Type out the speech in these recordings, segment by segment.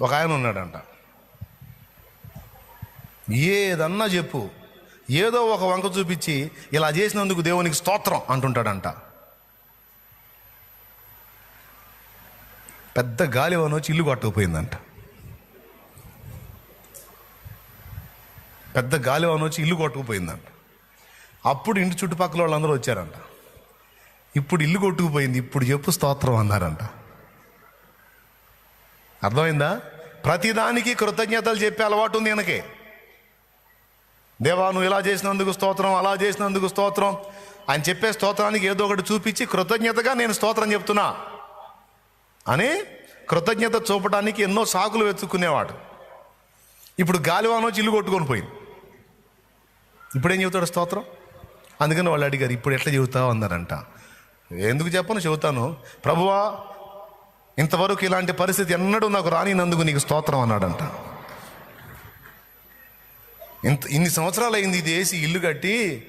ఒక ఆయన ఉన్నాడంట. ఏదన్నా చెప్పు. ఏదో ఒక వంక చూపించి ఇలా చేసినందుకు దేవునికి స్తోత్రం అంటుంటాడంట. పెద్ద గాలి వచ్చి ఇల్లు కొట్టకపోయిందంట. పెద్ద గాలి వచ్చి ఇల్లు కొట్టుకుపోయిందంట. అప్పుడు ఇంటి చుట్టుపక్కల వాళ్ళందరూ వచ్చారంట. ఇప్పుడు ఇల్లు కొట్టుకుపోయింది. ఇప్పుడు చెప్పు స్తోత్రం అన్నారంట. అర్థమైందా? ప్రతిదానికి కృతజ్ఞతలు చెప్పే అలవాటు ఉంది ఈయనకి. దేవా నువ్వు ఇలా చేసినందుకు స్తోత్రం అలా చేసినందుకు స్తోత్రం అని చెప్పే స్తోత్రానికి ఏదో ఒకటి చూపించి కృతజ్ఞతగా నేను స్తోత్రం చెప్తున్నా. అని కృతజ్ఞత చూపడానికి ఎన్నో సాకులు వెతుక్కునేవాడు. ఇప్పుడు గాలివానో వచ్చి ఇల్లు కొట్టుకొని పోయింది. ఇప్పుడు ఏం చెబుతాడు స్తోత్రం? అందుకని వాళ్ళు అడిగారు ఇప్పుడు ఎట్లా చెబుతావు? అన్నారంట. ఎందుకు చెప్పను? చెబుతాను. ప్రభువా ఇంతవరకు ఇలాంటి పరిస్థితి ఎన్నడూ నాకు రానినందుకు నీకు స్తోత్రం అన్నాడంట. ఇంత ఇన్ని సంవత్సరాలు అయింది ఇది వేసి ఇల్లు కట్టి.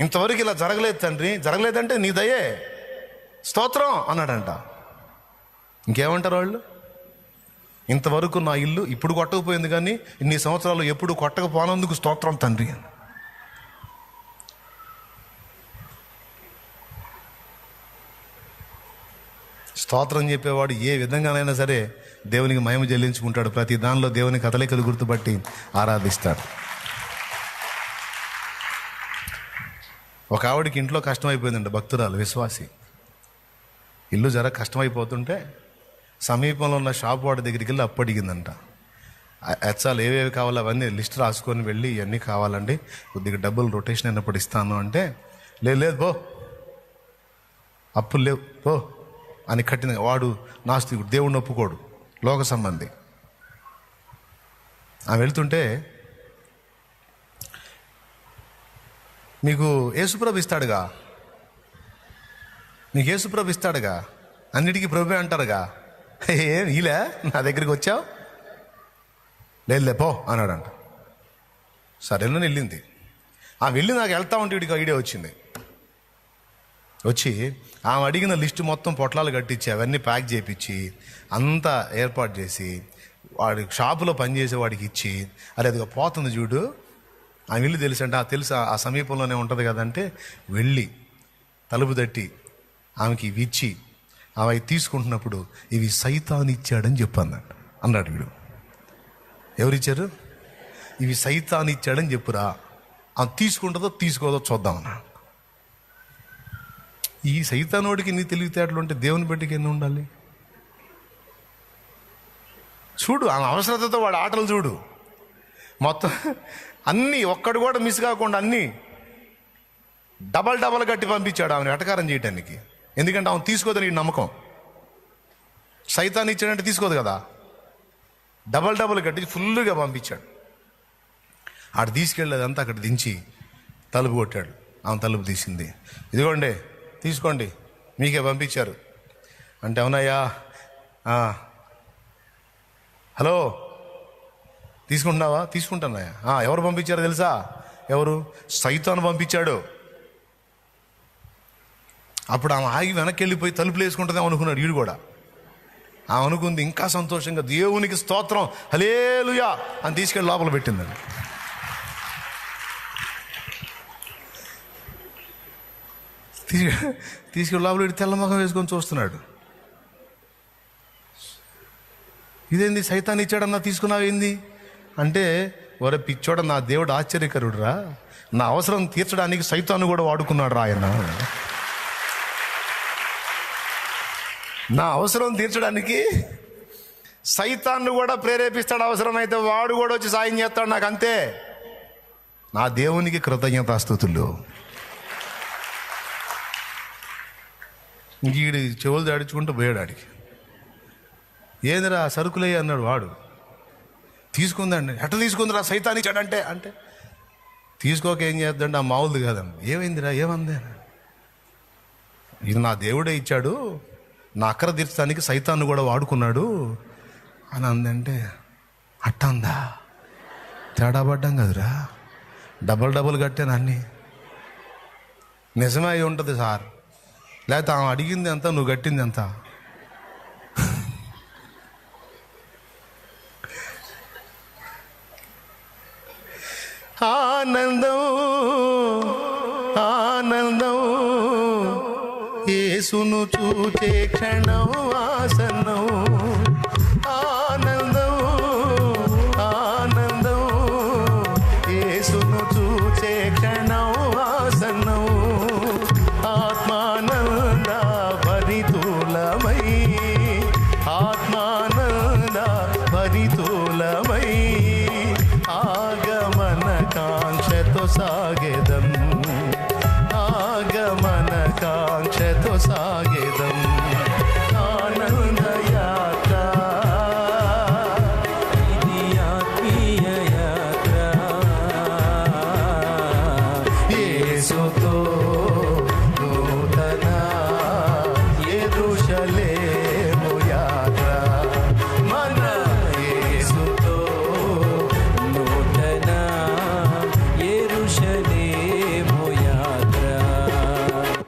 ఇంతవరకు ఇలా జరగలేదు తండ్రి. జరగలేదంటే నీ దయే. స్తోత్రం అన్నాడంట. ఇంకేమంటారు వాళ్ళు? ఇంతవరకు నా ఇల్లు ఇప్పుడు కొట్టకపోయింది కానీ ఇన్ని సంవత్సరాలు ఎప్పుడు కొట్టకపోనందుకు స్తోత్రం తండ్రి అని. స్తోత్రం చెప్పేవాడు ఏ విధంగానైనా సరే దేవునికి మహిమ చెల్లించుకుంటాడు. ప్రతి దానిలో దేవుని కదలికలు గుర్తుపట్టి ఆరాధిస్తాడు. ఒక ఆవిడకి ఇంట్లో కష్టమైపోయిందండి భక్తురాలు విశ్వాసి. ఇల్లు జర కష్టమైపోతుంటే సమీపంలో ఉన్న షాప్ వాడి దగ్గరికి వెళ్ళి అప్పు అడిగిందంట. ఎచ్చాలు ఏవేవి కావాలో అవన్నీ లిస్ట్ రాసుకొని వెళ్ళి ఇవన్నీ కావాలండి కొద్దిగా డబ్బులు రొటేషన్ అయినప్పుడు ఇస్తాను అంటే లేదు లేదు పో. అప్పులు లేవు పో. అని కట్టిన వాడు నాస్తికుడు దేవుడిని ఒప్పుకోడు లోక సంబంధి. ఆమె వెళ్తుంటే మీకు యేసుప్రభు ఇస్తాడుగా? నీకు యేసుప్రభు ఇస్తాడుగా? అన్నిటికీ ప్రభు అంటారుగా? ఏం ఇలా నా దగ్గరికి వచ్చావు? లేదులే పో అన్నాడంట. సరేలో వెళ్ళింది. ఆ వెళ్ళి నాకు వెళ్తా ఉంటే వీడికి ఐడియా వచ్చింది. వచ్చి ఆమె అడిగిన లిస్టు మొత్తం పొట్లాలు కట్టించి అవన్నీ ప్యాక్ చేయించి అంతా ఏర్పాటు చేసి వాడి షాపులో పనిచేసే వాడికి ఇచ్చి అరే అదిగా పోతుంది చూడు. ఆ ఇల్లు తెలుసు అంటే ఆ తెలుసు ఆ సమీపంలోనే ఉంటుంది కదంటే వెళ్ళి తలుపు తట్టి ఆమెకి ఇవి ఇచ్చి ఆమె అవి తీసుకుంటున్నప్పుడు ఇవి సైతాన్ ఇచ్చాడని చెప్పన్నాడు అన్నాడు వీడు. ఎవరిచ్చారు? ఇవి సైతాన్ ఇచ్చాడని చెప్పురా. ఆ తీసుకుంటుందో తీసుకోదో చూద్దామన్నాడు ఈ సైతానోడికి నీ తెలివితేటలు ఉంటే దేవుని బిడ్డకి ఎన్ని ఉండాలి? చూడు ఆమె అవసరతతో వాడు ఆటలు చూడు. మొత్తం అన్నీ ఒక్కడు కూడా మిస్ కాకుండా అన్నీ డబల్ డబల్ కట్టి పంపించాడు ఆమెను వెటకారం చేయడానికి ఎందుకంటే ఆమె తీసుకోదని ఈ నమ్మకం. సైతాన్ని ఇచ్చాడంటే తీసుకోదు కదా. డబల్ డబల్ కట్టి ఫుల్గా పంపించాడు. ఆడు తీసుకెళ్ళేదంతా అక్కడ దించి తలుపు కొట్టాడు. ఆమె తలుపు తీసింది. ఇదిగోండి తీసుకోండి. మీకే పంపించారు. అంటే అవునయ్యా హలో? తీసుకుంటున్నావా? తీసుకుంటున్నాయా ఎవరు పంపించారో తెలుసా? ఎవరు? సైతాను పంపించాడు. అప్పుడు ఆమె ఆగి వెనక్కి వెళ్ళిపోయి తలుపులు వేసుకుంటుందేమో అనుకున్నాడు వీడు కూడా. ఆమె అనుకుంది ఇంకా సంతోషంగా దేవునికి స్తోత్రం. హలేలుయా అని తీసుకెళ్ళి లోపల పెట్టిందండి తీసుకెళ్ళి లోపల పెట్టి తెల్లమొఖం వేసుకొని చూస్తున్నాడు. ఇదేంది సైతాన్ని ఇచ్చాడన్నా తీసుకున్నావేంది అంటే ఒరే పిచ్చోడ నా దేవుడు ఆశ్చర్యకరుడురా. నా అవసరం తీర్చడానికి సైతాన్ని కూడా వాడుకున్నాడు రా ఆయన. నా అవసరం తీర్చడానికి సైతాన్ని కూడా ప్రేరేపిస్తాడు అవసరమైతే వాడు కూడా వచ్చి సాయం చేస్తాడు నాకు అంతే నా దేవునికి కృతజ్ఞతాస్థుతులు. ఈడి చెవులు దాడించుకుంటూ పోయాడు ఆడికి. ఏందిరా సరుకులే అన్నాడు వాడు. తీసుకుందండి. ఎట్ట తీసుకుందిరా సైతాన్ ఇచ్చాడంటే అంటే తీసుకోక ఏం చేద్దండి? ఆ మామూలుది కాదండి. ఏమైందిరా? ఏమంది? ఇది నా దేవుడే ఇచ్చాడు. నా అక్కర తీర్చడానికి సైతాన్ని కూడా వాడుకున్నాడు. అని అందంటే అట్ట అందా తేడా పడ్డాం కదురా? డబల్ డబల్ కట్టాను అన్నీ. నిజమే అయి ఉంటుంది సార్. లేకపోతే ఆమె అడిగింది ఎంత నువ్వు కట్టింది ఎంత? ఆనందం ఆనందం ఏసును చూచే క్షణం ఆసనం సాగెదం